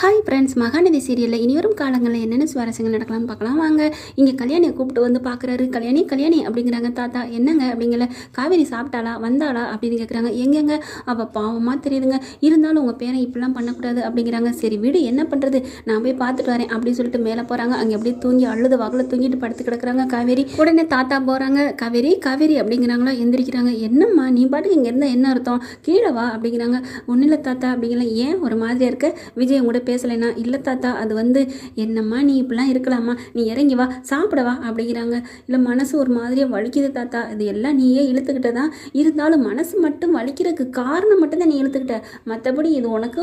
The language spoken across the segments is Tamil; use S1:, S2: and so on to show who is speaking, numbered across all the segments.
S1: ஹாய் ஃப்ரெண்ட்ஸ் மகாநதி சீரியலில் இனி வரும் காலங்களில் என்னென்ன சுவாரஸ்யங்கள் நடக்கலாம்னு பார்க்கலாம். வாங்க இங்கே கல்யாணியை கூப்பிட்டு வந்து பார்க்குறாரு. கல்யாணி கல்யாணி அப்படிங்கிறாங்க தாத்தா என்னங்க? அப்படிங்கிற காவேரி சாப்பிட்டாளா? வந்தாளா? அப்படின்னு கேட்குறாங்க எங்கெங்க? அவள் பாவமாக தெரியுதுங்க. இருந்தாலும் உங்கள் பேரை இப்படிலாம் பண்ணக்கூடாது. அப்படிங்கிறாங்க. சரி வீடு என்ன பண்ணுறது நான் போய் பார்த்துட்டு வரேன். அப்படின்னு சொல்லிட்டு மேலே போகிறாங்க அங்கே அப்படியே தூங்கி அழுது வாக்கில் தூங்கிட்டு படுத்து கிடக்குறாங்க காவேரி. உடனே தாத்தா போகிறாங்க காவேரி காவேரி அப்படிங்கிறாங்களா? எந்திரிக்கிறாங்க. என்னம்மா நீ பாட்டுக்கு இங்கே இருந்தால் என்ன அர்த்தம்? கீழே வா அப்படிங்கிறாங்க. ஒன்றும் இல்லை தாத்தா அப்படிங்கிற ஏன்? ஒரு மாதிரியாக இருக்க. விஜய் கூட பேசலைன்னா இல்லை தாத்தா அது வந்து என்னம்மா நீ இப்படிலாம் இருக்கலாமா? நீ இறங்கி வா சாப்பிடவா அப்படிங்கிறாங்க. இல்லை மனசு ஒரு மாதிரியாக வலிக்குது தாத்தா. இது எல்லாம் நீயே இழுத்துக்கிட்ட தான். இருந்தாலும் மனசு மட்டும் வலிக்கிறதுக்கு காரணம் மட்டும் தான் நீ இழுத்துக்கிட்ட. மற்றபடி இது உனக்கு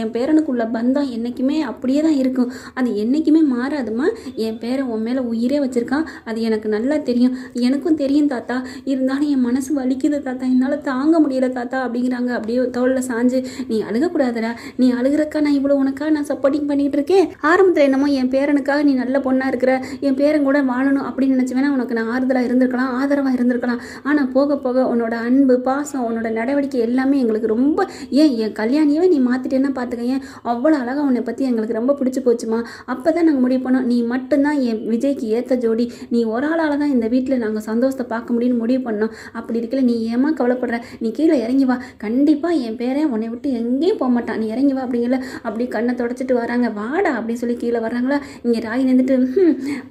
S1: என் பேரனுக்குள்ள பந்தம் என்றைக்குமே அப்படியே தான் இருக்கும். அது என்றைக்குமே மாறாதுமா என் பேரன் உன் மேலே உயிரே வச்சுருக்கான். அது எனக்கு நல்லா தெரியும். எனக்கும் தெரியும் தாத்தா. இருந்தாலும் என் மனசு வலிக்குது தாத்தா. என்னால் தாங்க முடியல தாத்தா அப்படிங்கிறாங்க. அப்படியே தோளில் சாஞ்சு நீ அழுகக்கூடாதுடா. நீ அழுகிறக்கா நான் இவ்வளோ உனக்கு உனக்காக நான் சப்போர்ட்டிங் பண்ணிகிட்டு இருக்கேன். ஆரம்பத்தில் என்னமோ என் பேரனுக்காக நீ நல்ல பொண்ணாக இருக்கிற என் பேரன் கூட வாழணும் அப்படின்னு நினச்சி வேணா உனக்கு நான் ஆறுதலாக இருந்திருக்கலாம் ஆதரவாக இருந்திருக்கலாம். ஆனால் போக போக உன்னோட அன்பு பாசம் உன்னோட நடவடிக்கை எல்லாமே எங்களுக்கு ரொம்ப ஏன் என் கல்யாணியவே நீ மாற்றிட்டேன்னா பார்த்துக்க ஏன்? அவ்வளோ அழகாக உன்னை பற்றி எங்களுக்கு ரொம்ப பிடிச்சி போச்சுமா? அப்போ தான் நாங்கள் முடிவு பண்ணோம் நீ மட்டும்தான் என் விஜய்க்கு ஏற்ற ஜோடி. நீ ஒரு ஆளால் தான் இந்த வீட்டில் நாங்கள் சந்தோஷத்தை பார்க்க முடியும்னு முடிவு பண்ணோம். அப்படி இருக்கல நீ ஏமா கவலைப்படுற? நீ கீழே இறங்கி வா. கண்டிப்பாக என் பேரன் உன்னை விட்டு எங்கேயும் போக மாட்டான். நீ இறங்கி வா அப்படிங்கல அப்படி கண்ணை தொடச்சிட்டு வராங்க. வாடா அப்படின்னு சொல்லி கீழே வர்றாங்களா? இங்கே ராகி நின்றுட்டு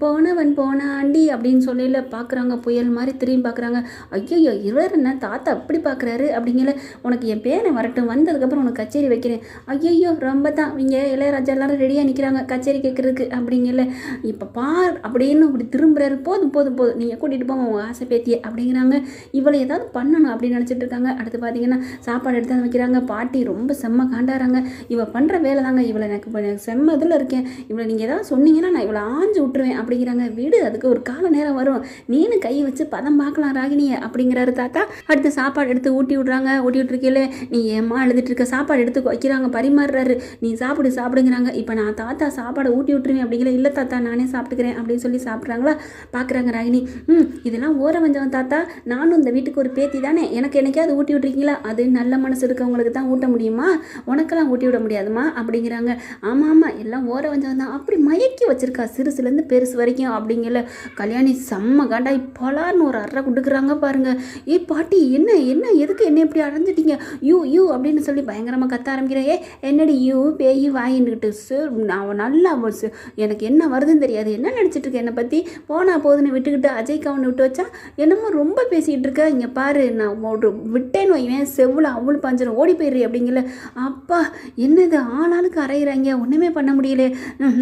S1: போனவன் போனாண்டி அப்படின்னு சொல்லல பார்க்குறாங்க புயல் மாதிரி திரும்பி பார்க்குறாங்க ஐயோ இவர் என்ன தாத்தா அப்படி பார்க்குறாரு அப்படிங்கல. உனக்கு என் பேரை வரட்டும். வந்ததுக்கப்புறம் உனக்கு கச்சேரி வைக்கிறேன். ஐயோ ரொம்ப தான். இங்கே இளையராஜா எல்லாரும் ரெடியாக நிற்கிறாங்க கச்சேரி கேட்குறதுக்கு அப்படிங்கல. இப்போ பார் அப்படின்னு இப்படி திரும்புறாரு. போதும் போதும் போதும். நீங்கள் கூட்டிகிட்டு போங்க. உங்கள் ஆசை பேத்தியை அப்படிங்கிறாங்க. இவளை ஏதாவது பண்ணணும் அப்படின்னு நினச்சிட்டு இருக்காங்க. அடுத்து பார்த்தீங்கன்னா சாப்பாடு எடுத்து வைக்கிறாங்க. பாட்டி ரொம்ப செம்ம காண்டாடுறாங்க இவள் பண்ணுற வேலை தாங்க இவளை எனக்கு இப்போ எனக்கு செம்ம இதில் இருக்கேன். இவளை நீங்கள் ஏதாவது சொன்னீங்கன்னா நான் இவளை ஆஞ்சு விட்டுருவேன் அப்படிங்கிறாங்க. வீடு அதுக்கு ஒரு கால நேரம் வரும். நீனு கை வச்சு பதம் பார்க்கலாம் ராகினியை அப்படிங்கிறாரு தாத்தா. அடுத்து சாப்பாடு எடுத்து ஊட்டி விட்றாங்க. ஊட்டி விட்ருக்கையில நீ ஏம்மா எழுதிட்டு இருக்க? சாப்பாடு எடுத்து வைக்கிறாங்க பரிமாறுறாரு. நீ சாப்பிடு சாப்பிடுங்கிறாங்க. இப்போ நான் தாத்தா சாப்பாடை ஊட்டி விட்டுருவேன் அப்படிங்கிற இல்லை தாத்தா நானே சாப்பிட்டுக்கிறேன் அப்படின்னு சொல்லி சாப்பிட்றாங்களா? பார்க்குறாங்க ராகினி. ம் இதெல்லாம் ஓர வஞ்சவன் தாத்தா. நானும் இந்த வீட்டுக்கு ஒரு பேத்தி தானே. எனக்கு என்னைக்காவது ஊட்டி விட்ருக்கீங்களா அது நல்ல மனசு இருக்கவங்களுக்கு தான் ஊட்ட முடியுமா? உனக்கெல்லாம் ஊட்டி விட முடியாதுமா? அப்படிங்கிறாங்க ஆமாம் ஆமாம் எல்லாம் ஓர வஞ்சவன் தான் அப்படி மயக்கி வச்சுருக்கா சிறுசுலேருந்து பெருசு வரைக்கும் அப்படிங்கல. கல்யாணி செம்ம காண்டா. இப்போலான்னு ஒரு அறை கொடுக்குறாங்க பாருங்க. ஏ பாட்டி என்ன என்ன எதுக்கு என்ன இப்படி அடைஞ்சிட்டீங்க? யூ யூ அப்படின்னு சொல்லி பயங்கரமாக கத்த ஆரம்பிக்கிறேன் ஏ என்னடி யூ பேய் வாங்கிட்டுக்கிட்டு சார் நான் நல்லா சு- எனக்கு என்ன வருதுன்னு தெரியாது. என்ன நினச்சிட்டு இருக்கேன் என்னை பற்றி போனா போதுன்னு விட்டுக்கிட்டு அஜய் கவுன் விட்டு வச்சா? என்னமோ ரொம்ப பேசிகிட்டு இருக்க இங்கே பாரு நான் ஒரு விட்டேன்னு வைவேன் செவ்வளோ அவ்வளோ பஞ்சிடும் ஓடி போயிடுறி அப்படிங்கல. அப்பா என்னது? ஆளாளுக்கு அரைகிறாங்க ஒன்றுமே பண்ண முடியல.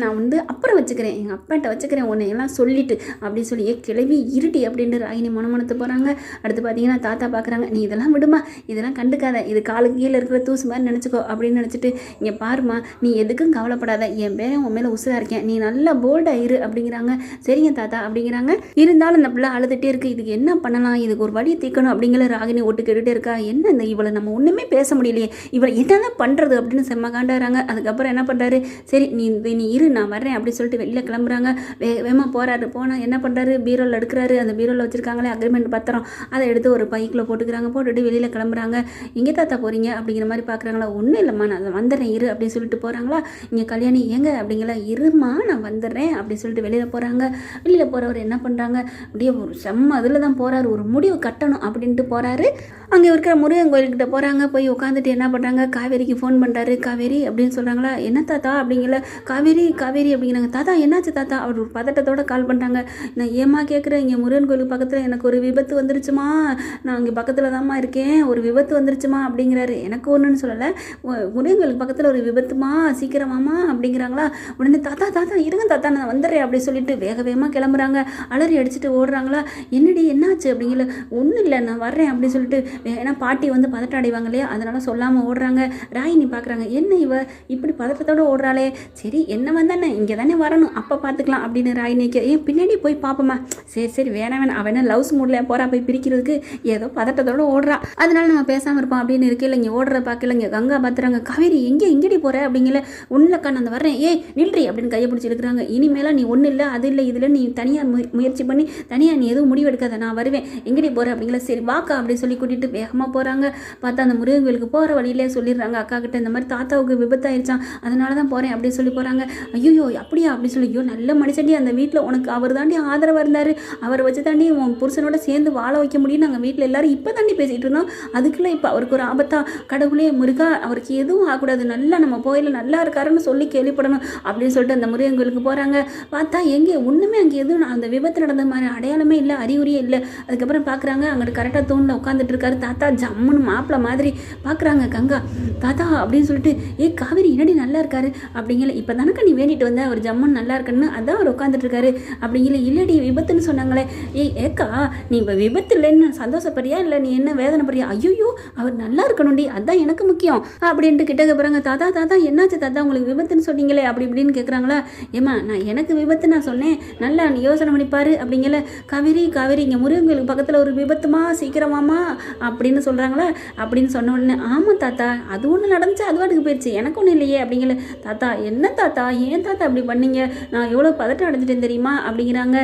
S1: நான் வந்து அப்புறம் வச்சுக்கிறேன். எங்கள் அப்பாட்ட வச்சுக்கிறேன் உன்னை எல்லாம் சொல்லிட்டு அப்படின்னு சொல்லி ஏ கிளவி இருட்டி அப்படின்ட்டு ராகினி மனமனத்து போகிறாங்க அடுத்து பார்த்தீங்கன்னா தாத்தா பார்க்குறாங்க நீ இதெல்லாம் விடுமா? இதெல்லாம் கண்டுக்காத. இது காலுக்கு கீழே இருக்கிற தூசு மாதிரி நினச்சிக்கோ அப்படின்னு நினச்சிட்டு இங்கே பாருமா நீ எதுக்கும் கவலைப்படாத. என் பேரன் உன் மேலே உசுராக இருக்கேன். நீ நல்லா போல்டாக இரு அப்படிங்கிறாங்க. சரிங்க தாத்தா அப்படிங்கிறாங்க. இருந்தாலும் இந்த பிள்ளை அழுதுகிட்டே இருக்கு. இதுக்கு என்ன பண்ணலாம்? இதுக்கு ஒரு வழியை தீர்க்கணும் அப்படிங்கிற ராகினி ஓட்டு கேட்டுகிட்டே இருக்கா. என்ன இந்த இவளை நம்ம ஒன்றுமே பேச முடியலையே. இவளை என்னதான் பண்ணுறது அப்படின்னு செம்ம காண்டாகிறாங்க அதுக்கப்புறம் என்ன பண்ணுறாரு சரி நீ நீ இரு நான் வர்றேன் அப்படின்னு சொல்லிட்டு வெளியில் கிளம்புறாங்க. வே வேகமாக போகிறாரு போனால் என்ன பண்ணுறாரு பீரோவில் எடுக்கிறாரு. அந்த பீரோவில் வச்சுருக்காங்களே அக்ரிமெண்ட் பத்திரம். அதை எடுத்து ஒரு பைக்கில் போட்டுக்கிறாங்க. போட்டுட்டு வெளியில் கிளம்புறாங்க. எங்கே தாத்தா போகிறீங்க அப்படிங்கிற மாதிரி பார்க்குறாங்களா ஒன்றும் இல்லைம்மா. நான் வந்துடுறேன் இரு அப்படின்னு சொல்லிட்டு போகிறாங்களா இங்கே கல்யாணி ஏங்க? அப்படிங்களா. இருமா நான் வந்துடுறேன் அப்படின்னு சொல்லிட்டு வெளியில் போகிறாங்க வெளியில் போகிறவர் என்ன பண்ணுறாங்க அப்படியே ஒரு செம்ம அதில் தான் போகிறாரு ஒரு முடிவு கட்டணும் அப்படின்ட்டு போகிறாரு அங்கே இருக்கிற முருகன் கோயில்கிட்ட போகிறாங்க போய் உட்காந்துட்டு என்ன பண்ணுறாங்க காவேரிக்கு ஃபோன் பண்ணுறாரு காவேரி அப்படின்னு சொல்கிறாங்களா என்ன தாத்தா? அப்படிங்கல காவேரி காவேரி அப்படிங்கிறாங்க. தாத்தா என்னாச்சு தாத்தா? அவர் ஒரு பதட்டத்தோட கால் பண்ணுறாங்க நான் ஏமா கேட்குறேன் இங்கே முருகன் கோயிலுக்கு பக்கத்தில் எனக்கு ஒரு விபத்து வந்துருச்சுமா. நான் இங்கே பக்கத்தில் தாம்மா இருக்கேன். ஒரு விபத்து வந்துருச்சுமா? அப்படிங்கிறாரு. எனக்கு ஒன்றுன்னு சொல்லலை. முருகன் கோயிலுக்கு பக்கத்தில் ஒரு விபத்துமா? சீக்கிரமாமா அப்படிங்கிறாங்களா. உடனே தாத்தா தாத்தா இருங்க தாத்தா நான் வந்துடுறேன் அப்படின்னு சொல்லிட்டு வேக வேகமாக கிளம்புறாங்க. அலறி அடிச்சுட்டு ஓடுறாங்களா. என்னடி என்னாச்சு? அப்படிங்கல. ஒன்றும் இல்லை நான் வர்றேன். அப்படின்னு சொல்லிட்டு வே- ஏன்னா பாட்டி வந்து பதட்டம் அடைவாங்க இல்லையா? அதனால் சொல்லாமல் ஓடுறாங்க. ராயினி பார்க்குறாங்க என்ன இவ? இப்படி பதட்டத்தோடு ஓடுறாளே. சரி என்ன வந்தானே? இங்கே தானே வரணும். அப்போ பார்த்துக்கலாம் அப்படின்னு ராய் நிற்க ஏன் பின்னாடி போய் பார்ப்போமா சரி சரி வேணாம் வேணாம். அவன் என்ன லவ்ஸ் மூடில் போகிறா போய் பிரிக்கிறதுக்கு? ஏதோ பதட்டத்தோட ஓடுறா. அதனால நம்ம பேசாமல் இருப்போம் அப்படின்னு இருக்கையில் இங்கே ஓடுற பார்க்கல இங்கே கங்கா பார்த்துறாங்க காவேரி எங்கே எங்கேடி போகிற அப்படிங்கல. ஒன்றுலக்கா நான் வர்றேன். ஏய் நில்றி அப்படின்னு கையை பிடிச்சி இருக்கிறாங்க இனிமேலாம் நீ ஒன்றும் இல்லை அது இல்லை இதில் நீ தனியாக மு முயற்சி பண்ணி தனியாக நீ எதுவும் முடிவெடுக்காத நான் வருவேன். எங்கடி போகிற அப்படிங்கல. சரி வாக்கா அப்படின்னு சொல்லி கூட்டிகிட்டு வேகமாக போகிறாங்க பார்த்தா அந்த முருகன் கோயிலுக்கு போகிற வழியிலே சொல்லிடுறாங்க. அக்கா கிட்ட இந்த மாதிரி தாத்தாவுக்கு விபத்தாயிருச்சா மனுஷன் அதனால தான் போகிறேன் அப்படின்னு சொல்லி போகிறாங்க ஐயோ அப்படியா? அப்படி சொல்லி ஐயோ நல்ல மனுஷன்டி அந்த வீட்டில் உனக்கு அவர் தாண்டி ஆதரவாக இருந்தார். அவரை வச்சு தாண்டி உன் புருஷனோட சேர்ந்து வாழ வைக்க முடியும் நாங்கள் வீட்டில் எல்லாரும் இப்போ தாண்டி பேசிகிட்டு இருந்தோம். அதுக்குள்ளே இப்போ அவருக்கு ஒரு ஆபத்தா? கடவுளே முருகா அவருக்கு எதுவும் ஆகக்கூடாது. நல்லா நம்ம கோயிலில் நல்லா இருக்காருன்னு சொல்லி கேள்விப்படணும் அப்படின்னு சொல்லிட்டு அந்த முருகங்களுக்கு போகிறாங்க பார்த்தா எங்கே? ஒன்றுமே அங்கே எதுவும் அந்த விபத்து நடந்த மாதிரி அடையாளமே இல்லை அறிகுறியே இல்லை. அதுக்கப்புறம் பார்க்குறாங்க அங்கிட்டு கரெக்டாக தூணில் உட்காந்துட்டு இருக்காரு. தாத்தா ஜம்முன்னு மாப்பிள்ள மாதிரி பார்க்குறாங்க கங்கா. தாத்தா அப்படின்னு சொல்லிட்டு ஏ காவேரி என்னடி நல்லா இருக்காரு அப்படிங்கல இப்போ தானக்கா நீ வேண்டிட்டு வந்த? அவர் ஜம்முன்னு நல்லா இருக்குன்னு அதான் அவர் உட்காந்துட்டு இருக்காரு அப்படிங்கல இல்லடி விபத்துன்னு சொன்னாங்களே. ஏய் ஏக்கா நீ இப்போ விபத்து இல்லைன்னு சந்தோஷப்படுறியா இல்லை நீ என்ன வேதனைப்படுறியா ஐயோ அவர் நல்லா இருக்கணும்டி அதான் எனக்கு முக்கியம். அப்படின்ட்டு கிட்ட போகிறாங்க தாத்தா தாத்தா என்னாச்சு தாத்தா உங்களுக்கு விபத்துன்னு சொன்னீங்களே அப்படி இப்படின்னு கேட்குறாங்களா ஏமா நான் எனக்கு விபத்து நான் சொன்னேன். நல்லா நீ யோசனை பண்ணிப்பாரு அப்படிங்கல காவேரி காவேரி இங்கே முருகங்களுக்கு பக்கத்தில் ஒரு விபத்துமா? சீக்கிரமாமா அப்படின்னு சொல்கிறாங்களா அப்படின்னு சொன்ன உடனே ஆமாம் தாத்தா அது ஒன்று நடந்துச்சு அது வாட்டுக்கு போயிடுச்சு எனக்கு ஒன்றும் இல்லையே. அப்படிங்கல தாத்தா என்ன தாத்தா? ஏன் தாத்தா அப்படி பண்ணீங்க? நான் எவ்வளோ பதட்டம் அடைஞ்சிட்டேன் தெரியுமா? அப்படிங்கிறாங்க.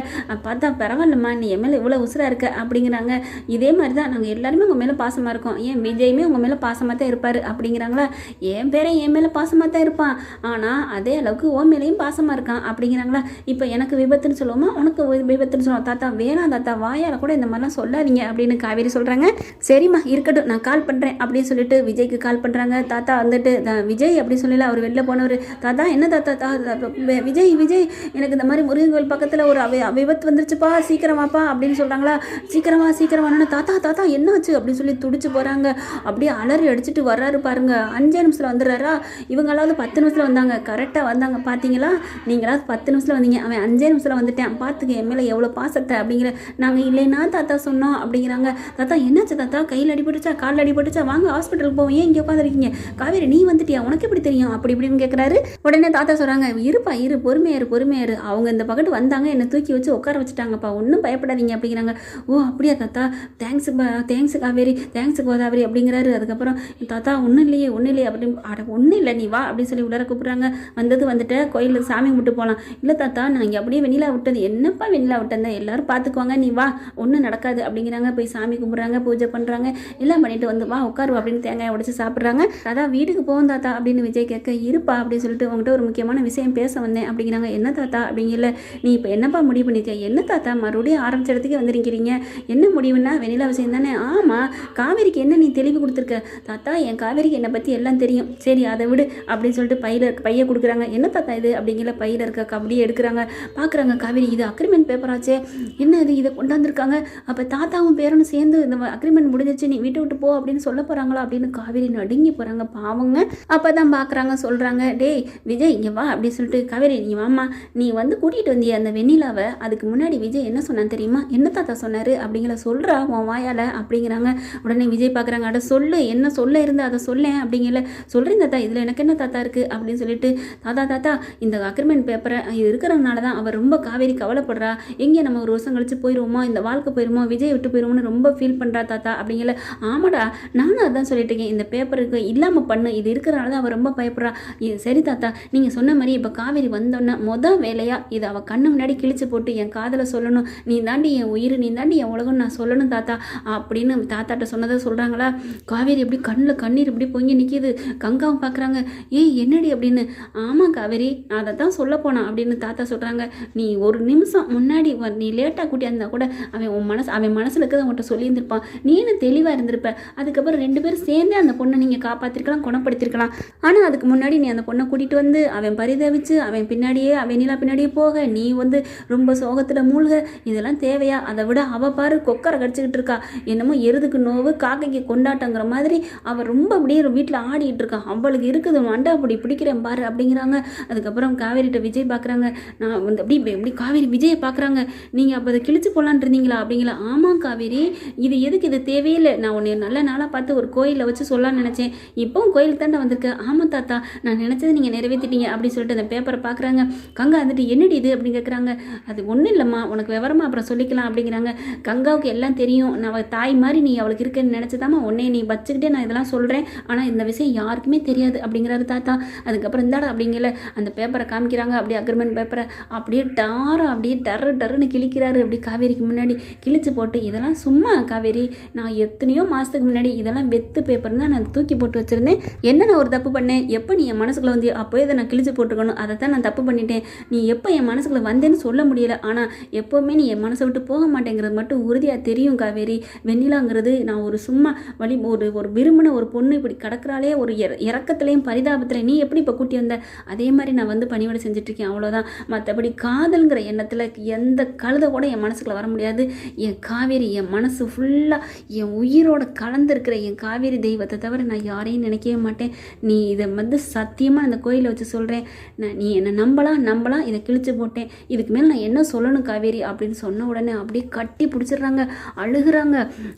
S1: பார்த்தா பரவாயில்லம்மா நீ என் மேலே இவ்வளோ உசுராக இருக்க. அப்படிங்கிறாங்க. இதே மாதிரி தான் நாங்கள் எல்லாருமே உங்கள் மேலே பாசமாக இருக்கோம். ஏன் விஜயுமே உங்கள் மேலே பாசமாக தான் இருப்பார்? அப்படிங்கிறாங்களா. என் பேரன் என் மேலே பாசமாக தான் இருப்பான். ஆனால் அதே அளவுக்கு ஓ மேலேயும் பாசமாக இருக்கான். அப்படிங்கிறாங்களா. இப்போ எனக்கு விபத்துன்னு சொல்லுவோமா? உனக்கு விபத்துன்னு சொல்லுவோம். தாத்தா வேணாம் தாத்தா. வாயால் கூட இந்த மாதிரிலாம் சொல்லாதீங்க. அப்படின்னு காவேரி சொல்கிறாங்க சரிம்மா இருக்கட்டும். நான் கால் பண்ணுறேன் அப்படின்னு சொல்லிட்டு விஜய்க்கு கால் பண்ணுறாங்க தாத்தா வந்துட்டு விஜய் விஜய் அப்படி வெளில அவர் வெளில போனவர் தாத்தா என்ன தாத்தா தா தா- வி- விஜய் விஜய் எனக்கு இந்த மாதிரி முருகன் கோயில் பக்கத்தில் ஒரு அவி விபத்து வந்துருச்சுப்பா சீக்கிரமாப்பா அப்படின்னு சொல்கிறாங்களா சீக்கிரமா சீக்கிரமானு தாத்தா தாத்தா என்னாச்சு? அப்படின்னு சொல்லி துடிச்சு போகிறாங்க அப்படியே அலறி அடிச்சுட்டு வர்றாரு பாருங்க. அஞ்சே நிமிஷத்தில் வந்துடுறாரா? இவங்களாவது பத்து நிமிஷத்தில் வந்தாங்க. கரெக்டாக வந்தாங்க. பார்த்தீங்களா நீங்களாவது பத்து நிமிஷத்தில் வந்தீங்க. அவன் அஞ்சே நிமிஷத்தில் வந்துட்டேன். பார்த்துக்க என் மேலே எவ்வளோ பாசத்தை? அப்படிங்கிற நாங்கள் இல்லைன்னா தாத்தா சொன்னோம். அப்படிங்கிறாங்க. தாத்தா என்னாச்சு தாத்தா? கையில் அடிபட்டுச்சா காலில் அடிபட்டுச்சா வாங்க ஹாஸ்பிட்டலுக்கு போவோம். ஏன் இங்கே உட்காந்துருக்கீங்க காவேரி நீ வந்துட்டியா? உனக்கு எப்படி தெரியும்? அப்படி இப்படின்னு கேட்குறாரு உடனே தாத்தா சொல்கிறாங்க இருப்பா இரு பொறுமையாரு பொறுமையாரு அவங்க இந்த பக்கத்து வந்தாங்க என்னை தூக்கி வச்சு உட்கார வச்சுட்டாங்கப்பா. ஒன்றும் பயப்படாதீங்க அப்படிங்கிறாங்க. ஓ அப்படியா தாத்தா? Thanks thanks Kaveri thanks Godavari அப்படிங்கிறாரு. அதுக்கப்புறம் தாத்தா ஒன்றும் இல்லையே ஒன்றும் இல்லையே அப்படி அட ஒன்றும் இல்லை நீ வா அப்படின்னு சொல்லி உள்ளார கூப்பிட்றாங்க. வந்தது வந்துட்டு கோயிலுக்கு சாமி கும்பிட்டு போகலாம் இல்லை தாத்தா நான் இங்கே அப்படியே வெண்ணிலா விட்டது. என்னப்பா வெண்ணிலா விட்டேன் எல்லாரும் பார்த்துக்குவாங்க நீ வா ஒன்றும் நடக்காது அப்படிங்கிறாங்க. போய் சாமி கும்பிட்றாங்க பூஜை பண்ணுறாங்க எல்லாம் பண்ணிட்டு வந்து வா உட்காரு அப்படின்னு தேங்காய் உடச்சி சாப்பிட்றாங்க. தாத்தா வீட்டுக்கு போவோம் தாத்தா அப்படின்னு விஜய் கேட்க இருப்பா அப்படின்னு சொல்லிட்டு உங்கள்கிட்ட ஒரு முக்கியமான விஷயம் பேச வந்தேன். அப்படிங்கிறாங்க. என்ன தாத்தா? அப்படிங்கல. நீ இப்போ என்னப்பா முடிவு பண்ணிருக்க என்ன தாத்தா? மறுபடியும் ஆரம்பிச்ச இடத்துக்கு வந்திருக்கிறீங்க. என்ன முடிவுன்னா வெண்ணிலா விஷயம் தானே. ஆமாம் காவேரிக்கு என்ன நீ தெளிவு கொடுத்துருக்க? தாத்தா என் காவேரிக்கு என்னை பற்றி எல்லாம் தெரியும். சரி அதை விடு அப்படின்னு சொல்லிட்டு பையில இருக்க பைய கொடுக்குறாங்க. என்ன தாத்தா இது? அப்படிங்கிற பையில இருக்க கபடியை எடுக்கிறாங்க. பார்க்குறாங்க காவேரி இது அக்ரிமெண்ட் பேப்பராச்சே என்ன இது? இதை கொண்டாந்துருக்காங்க. அப்போ தாத்தாவும் பேரனும் சேர்ந்து இந்த அக்ரிமெண்ட் முடிஞ்சிச்சு நீ வீட்டை விட்டு போ அப்படின்னு சொல்ல போகிறாங்களா அப்படின்னு காவேரி நடுங்கி போகிறாங்க பாவங்க. அப்போ தான் பார்க்குறாங்க சொல்கிறாங்க டேய் விஜய் இங்கே வா அப்படின்னு சொல்லிட்டு காவேரி நீ வாம்மா நீ வந்து கூட்டிகிட்டு வந்திய அந்த வெண்ணிலாவை அதுக்கு முன்னாடி விஜய் என்ன சொன்னான் தெரியுமா? என்ன தாத்தா சொன்னார்? அப்படிங்கிற சொல்கிறா உன் வாயால் அப்படிங்கிறாங்க. உடனே விஜய் பார்க்குறாங்க அட சொல்லு என்ன சொல்ல இருந்தால் அதை சொல்லேன் அப்படிங்கல சொல்கிறேன் தாத்தா இதில் எனக்கு என்ன தாத்தா இருக்குது அப்படின்னு சொல்லிட்டு தாத்தா தாத்தா இந்த அக்ரிமெண்ட் பேப்பரை இது இருக்கிறதுனால தான் அவள் ரொம்ப காவேரி கவலைப்படுறா. எங்கே நம்ம ஒரு வருஷம் கழிச்சு போயிடுவோமோ இந்த வாழ்க்கை போயிடுமோ விஜய் விட்டு போயிடுவோம்னு ரொம்ப ஃபீல் பண்ணுறா தாத்தா அப்படிங்கல ஆமாடா நானும் அதான் சொல்லிட்டு இருக்கேன். இந்த பேப்பருக்கு இல்லாமல் பண்ணு இது இருக்கிறனால தான் அவள் ரொம்ப பயப்படுறா இது சரி தாத்தா நீங்கள் சொன்ன மாதிரி இப்போ காவேரி வந்தோன்னே மொதல் வேலையாக இதை அவள் கண்ணு முன்னாடி கிழிச்சு போட்டு என் காதில் சொல்லணும். நீ தாண்டி என் உயிர் நீ தாண்டி என் உலகம் நான் சொல்லணும் தாத்தா அப்படின்னு தாத்தாட்ட சொன்னதை சொல்கிறாங்களா காவேரி எப்படி கண்ணில் கண்ணீர் இப்படி பொங்கி நிற்கிது கங்காவும் பார்க்குறாங்க ஏய் என்னடி அப்படின்னு? ஆமாம் காவேரி நான் அதை தான் சொல்ல போனேன் அப்படின்னு தாத்தா சொல்கிறாங்க நீ ஒரு நிமிஷம் முன்னாடி நீ லேட்டாக கூட்டியிருந்தா கூட அவன் உன் மனசு அவன் மனசில் இருக்கிறத உன்கிட்ட சொல்லியிருந்திருப்பான். நீனு தெளிவாக இருந்திருப்ப? அதுக்கப்புறம் ரெண்டு பேரும் சேர்ந்தே அந்த பொண்ணை நீங்கள் காப்பாற்றிருக்கலாம் குணப்படுத்திருக்கலாம். ஆனால் அதுக்கு முன்னாடி நீ அந்த பொண்ணை கூட்டிகிட்டு வந்து அவன் பரிதவிச்சு அவன் பின்னாடியே அவன் நிலா பின்னாடியே போக. நீ வந்து ரொம்ப சோகத்தில் மூழ்க. இதெல்லாம் தேவையா? அதை விட அவள் பாரு கொக்கரை கடிச்சிக்கிட்டு இருக்கா. என்னமோ எருதுக்கு நோவு காக்கைக்கு கொண்டாட்டங்கிற மாதிரி அவள் ரொம்ப அப்படியே வீட்டில் ஆடிக்கிட்டு இருக்கா. அவளுக்கு இருக்குது மண்டை அப்படி பிடிக்கிறேன் பாரு அப்படிங்கிறாங்க. அதுக்கப்புறம் காவேரிட்ட விஜய் பார்க்குறாங்க நான் வந்து அப்படி எப்படி காவேரி விஜயை பார்க்குறாங்க நீங்கள் அப்போ அதை கிழிச்சு போகலான் இருந்தீங்களா அப்படிங்களா? ஆமாம் காவேரி இது எதுக்கு இது தேவையில்லை. நான் உன்னை நல்ல நாளாக பார்த்து ஒரு கோயிலில் வச்சு சொல்லலாம்னு நினச்சேன். இப்போவும் கோயிலுக்கு தாண்டா வந்திருக்கேன் ஆமாம் தாத்தா தாத்தா நான் நினச்சதை நீங்கள் நிறைவேற்றிட்டீங்க அப்படின்னு சொல்லிட்டு அந்த பேப்பரை பார்க்குறாங்க. கங்கா வந்துட்டு என்னடி இது? அப்படின்னு கேட்குறாங்க அது ஒன்றும் இல்லைம்மா உனக்கு விவரமா அப்புறம் சொல்லிக்கலாம் அப்படிங்கிறாங்க. கங்காவுக்கு எல்லாம் தெரியும். நான் அவள் தாய் மாதிரி நீ அவளுக்கு இருக்குன்னு நினச்சதாம்மா உன்னை நீ வச்சுக்கிட்டே நான் இதெல்லாம் சொல்கிறேன் ஆனால் இந்த விஷயம் யாருக்குமே தெரியாது அப்படிங்கிறாரு தாத்தா. அதுக்கப்புறம் இந்தாடா அப்படிங்கல. அந்த பேப்பரை காமிக்கிறாங்க. அப்படியே அக்ரிமெண்ட் பேப்பரை அப்படியே டாரம் அப்படியே டர்ரு டர்ருன்னு கிழிக்கிறாரு. அப்படி காவேரிக்கு முன்னாடி கிழிச்சு போட்டு இதெல்லாம் சும்மா காவேரி நான் எத்தனையோ மாதத்துக்கு முன்னாடி இதெல்லாம் வெத்து பேப்பர் தான் நான் தூக்கி போட்டு வச்சுருந்தேன். என்ன நான் ஒரு தப்பு பண்ணேன்? எப்போ நீ என் மனசுக்குள்ள வந்து அப்போயே இதை நான் கிழிச்சு போட்டுக்கணும் அதை தான் நான் தப்பு பண்ணிட்டேன். நீ எப்போ என் மனசுக்குள்ளே வந்தேன்னு சொல்ல முடியல. ஆனால் எப்போவுமே நீ என் மனசை விட்டு போக மாட்டேங்கிறது மட்டும் உறுதியாக தெரியும் காவேரி. வெண்ணிலாங்கிறது நான் ஒரு சும்மா வழி ஒரு ஒரு விரும்பின ஒரு பொண்ணு இப்படி கிடக்கிறாலே ஒரு இறக்கத்துலேயும் பரிதாபத்தில் நீ எப்படி இப்போ கூட்டி வந்த? அதே மாதிரி நான் வந்து பணிவிட செஞ்சுட்ருக்கேன் அவ்வளோதான் மற்றபடி காதல்ங்கிற எண்ணத்தில் எந்த கழுதை கூட என் மனசுக்குள்ளே வர முடியாது. என் காவேரி என் மனசு ஃபுல்லாக என் உயிரோட கலந்துருக்கிற என் காவேரி தெய்வத்தை தவிர நான் யாரையும் நினைக்கவே மாட்டேன். நீ இதை வந்து வந்து சத்தியமாக அந்த கோயிலை வச்சு சொல்கிறேன் நான் நீ என்னை நம்பலாம் நம்பலாம். இதை கிழிச்சு போட்டேன். இதுக்கு மேலே நான் என்ன சொல்லணும் காவேரி அப்படின்னு சொன்ன உடனே அப்படியே கட்டி பிடிச்சிடுறாங்க. அழுகிறாங்க.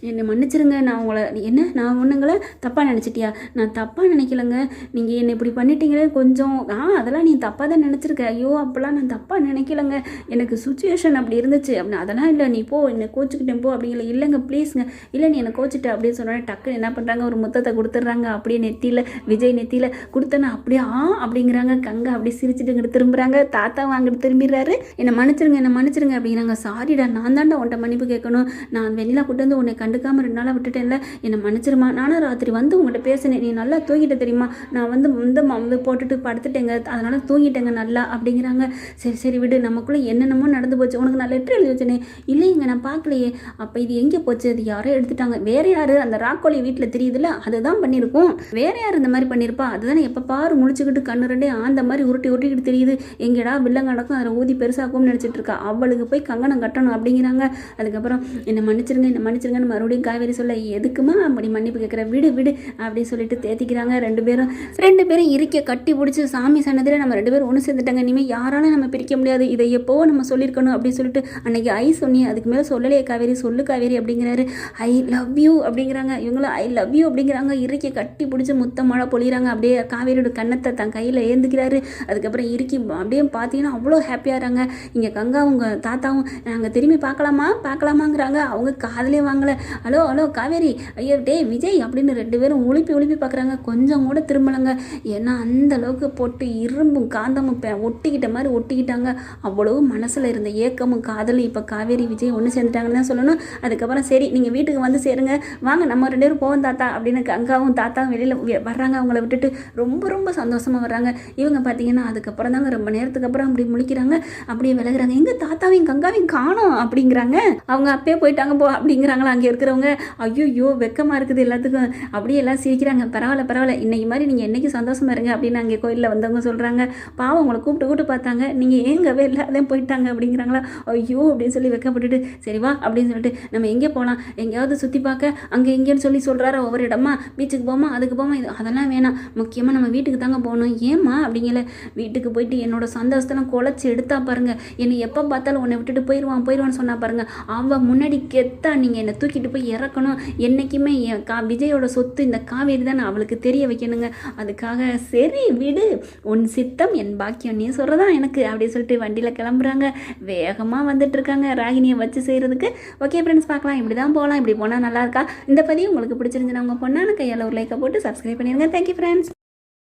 S1: என்னை மன்னிச்சிருங்க நான் உங்களை என்ன? நான் ஒன்றுங்களை தப்பாக நினச்சிட்டியா? நான் தப்பாக நினைக்கலங்க. நீங்கள் என்னை இப்படி பண்ணிட்டீங்களே கொஞ்சம். ஆ அதெல்லாம் நீ தப்பாக தான் நினச்சிருக்க. ஐயோ அப்போல்லாம் நான் தப்பாக நினைக்கலங்க. எனக்கு சுச்சுவேஷன் அப்படி இருந்துச்சு. அப்படின்னு அதெல்லாம் இல்லை. நீ போ என்னை கோச்சிக்கிட்டேன் போ அப்படிங்கல இல்லைங்க ப்ளீஸ்ங்க இல்லை நீ என்னை கோச்சிட்ட அப்படின்னு சொன்னோடனே டக்குன்னு என்ன பண்ணுறாங்க ஒரு முத்தத்தை கொடுத்துட்றாங்க. அப்படியே நெத்தியில் விஜய் நெத்தியில் கொடுத்தேன்னா அப்படியே ஆ அப்படிங்கிறாங்க. கங்கா அப்படியே சிரிச்சுட்டு இங்கே திரும்புகிறாங்க தாத்தா வாங்கிட்டு திரும்பிடுறாரு. என்னை மன்னிச்சிருங்க என்னை மன்னிச்சிருங்க அப்படிங்கிறாங்க. சாரிடா நான் தாண்டா உன்ட்ட மன்னிப்பு கேட்கணும். நான் வெளியில் கூட்டு வந்து உன்னை கண்டுக்காமல் ரெண்டு நாளாக விட்டுட்டேன்ல. என்னை மன்னிச்சிருமா? நானும் ராத்திரி வந்து உங்கள்கிட்ட பேசினேன். நீ நல்லா தூங்கிட்ட தெரியுமா? நான் வந்து இந்த வந்து போட்டுட்டு படுத்துட்டேங்க. அதனால் தூங்கிட்டேங்க நல்லா அப்படிங்கிறாங்க. சரி சரி விடு. நமக்குள்ளே என்னென்னமோ நடந்து போச்சு. உனக்கு நான் லெட்டர் எழுதி வச்சேனே. இல்லைங்க நான் பார்க்கலையே. அப்போ இது எங்கே போச்சு? அது யாரோ எடுத்துட்டாங்க. வேற யார்? அந்த ராக்கோலி வீட்டில் தெரியுதுல்ல? அதுதான் பண்ணியிருக்கோம். வேற யார் இந்த மாதிரி பண்ணியிருப்பா? அதுதானே எப்போ பாரு முழிச்சுக்கிட்டு கண்ணு ரெண்டே ஆந்த மாதிரி உருட்டி உருட்டிக்கிட்டு தெரியுது. எங்கடா வில்லங்க நடக்கும் அதில் ஊதி பெருசாக்கும்னு நினச்சிட்டு இருக்கா. அவளுக்கு போய் கங்கணம் கட்டணும் அப்படிங்கிறாங்க. அதுக்கப்புறம் என்னை மன்னிச்சிருங்க என்னை மன்னிச்சிருங்கன்னு மறுபடியும் காவேரி சொல்ல எதுக்குமா அப்படி மன்னிப்பு கேட்குற? விடு விடு அப்படின்னு சொல்லிட்டு தேத்திக்கிறாங்க ரெண்டு பேரும். ரெண்டு பேரும் இருக்க கட்டி பிடிச்சி சாமி சன்னதியில் நம்ம ரெண்டு பேரும் ஒன்று சேர்ந்துட்டாங்க. இனிமேல் யாராலும் நம்ம பிரிக்க முடியாது. இதை எப்போ நம்ம சொல்லியிருக்கணும் அப்படின்னு சொல்லிட்டு அன்னைக்கு ஐ சொன்னி அதுக்கு மேலே சொல்லலையே காவேரி சொல்லு காவேரி அப்படிங்கிறாரு. ஐ லவ் யூ அப்படிங்கிறாங்க. இவங்களும் ஐ லவ் யூ அப்படிங்கிறாங்க. இறுக்கி கட்டி பிடிச்சி முத்த மழை பொழிகிறாங்க அப்படியே காவேரியோட கன்னத்தை தன் கையில் ஏந்துக்கிறாரு. அதுக்கப்புறம் இறுக்கி அப்படியே பார்த்தீங்கன்னா அவ்வளோ ஹாப்பியாக ஹாப்பியாகிறாங்க இங்கே கங்கா அவங்க தாத்தாவும் நாங்கள் திரும்பி பார்க்கலாமா? பார்க்கலாமாங்கிறாங்க. அவங்க காதலே வாங்கலை. ஹலோ ஹலோ காவேரி ஐயோ டேய் விஜய் அப்படின்னு ரெண்டு பேரும் உழுப்பி உழுப்பி பார்க்குறாங்க கொஞ்சம் கூட திரும்பலைங்க. ஏன்னா அந்த அளவுக்கு போட்டு இரும்பும் காந்தமும் ஒட்டிக்கிட்ட மாதிரி ஒட்டிக்கிட்டாங்க. அவ்வளவு மனசில் இருந்த ஏக்கமும் காதலும் இப்போ காவேரி விஜய் ஒன்று சேர்ந்துட்டாங்கன்னு தான் சொல்லணும். அதுக்கப்புறம் சரி நீங்கள் வீட்டுக்கு வந்து சேருங்க. வாங்க நம்ம ரெண்டு பேரும் போவோம் தாத்தா அப்படின்னு கங்காவும் தாத்தாவும் வெளியில் வர்றாங்க. அவங்கள விட்டுட்டு ரொம்ப ரொம்ப ரொம்ப சந்தோஷமாக வர்றாங்க. இவங்க பார்த்தீங்கன்னா அதுக்கப்புறம் தாங்க ரொம்ப நேரத்துக்கு அப்புறம் அப்படி முழிக்கிறாங்க. அப்படியே விலகிறாங்க. எங்கள் தாத்தாவையும் கங்காவையும் காணோம் அப்படிங்கிறாங்க. அவங்க அப்பயே போயிட்டாங்க போ அப்படிங்கிறாங்களா அங்கே இருக்கிறவங்க. ஐயோ வெக்கமாக இருக்குது எல்லாத்துக்கும். அப்படியே எல்லாம் சிரிக்கிறாங்க. பரவாயில்ல பரவாயில்ல. இன்னைக்கு மாதிரி நீங்கள் என்னைக்கு சந்தோஷமாக இருங்க அப்படின்னு அங்கே கோயிலில் வந்தவங்க சொல்கிறாங்க பாவம் உங்களை கூப்பிட்டு கூப்பிட்டு பார்த்தாங்க. நீங்கள் ஏங்கவே இல்லை போயிட்டாங்க அப்படிங்கிறாங்களா. ஐயோ அப்படின்னு சொல்லி வெக்கப்பட்டுட்டு சரி வா அப்படின்னு சொல்லிட்டு நம்ம எங்கே போகலாம் எங்கேயாவது சுற்றி பார்க்க அங்கே எங்கேன்னு சொல்லி சொல்கிறாரு ஒவ்வொரு இடமா? பீச்சுக்கு போமா? அதுக்கு போமா? இது அதெல்லாம் வேணாம். முக்கியமாக நம்ம வீட்டுக்கு தாங்க போகணும். ஏம்மா அப்படிங்கல? வீட்டுக்கு போயிட்டு என்னோட சந்தோஷத்தெல்லாம் குலைச்சி எடுத்தா பாருங்க. என்னை எப்போ பார்த்தாலும் உன்னை விட்டுட்டு போயிடுவான் போயிடுவான்னு சொன்னா பாருங்க. அவன் முன்னாடி கெத்தா நீங்கள் என்னை தூக்கிட்டு போய் இறக்கணும். என்றைக்குமே என் கா விஜயோட சொத்து இந்த காவேரி தான் அவளுக்கு தெரிய வைக்கணுங்க. அதுக்காக சரி விடு. உன் சித்தம் என் பாக்கியம். நீ சொல்கிறதா எனக்கு? அப்படின்னு சொல்லிட்டு வண்டியில் கிளம்புறாங்க. வேகமாக வந்துட்டு இருக்காங்க ராகினியை வச்சு செய்கிறதுக்கு ஓகே ஃப்ரெண்ட்ஸ் பார்க்கலாம். இப்படி தான் போகலாம் இப்படி போனால் நல்லா இருக்கா? இந்த பதிவு உங்களுக்கு பிடிச்சிருந்துச்சுன்னா உங்கள் பொண்ணான கையால் ஒரு லைக்கை போட்டு சப்ஸ்கிரைப் பண்ணிடுங்க. Thank you friends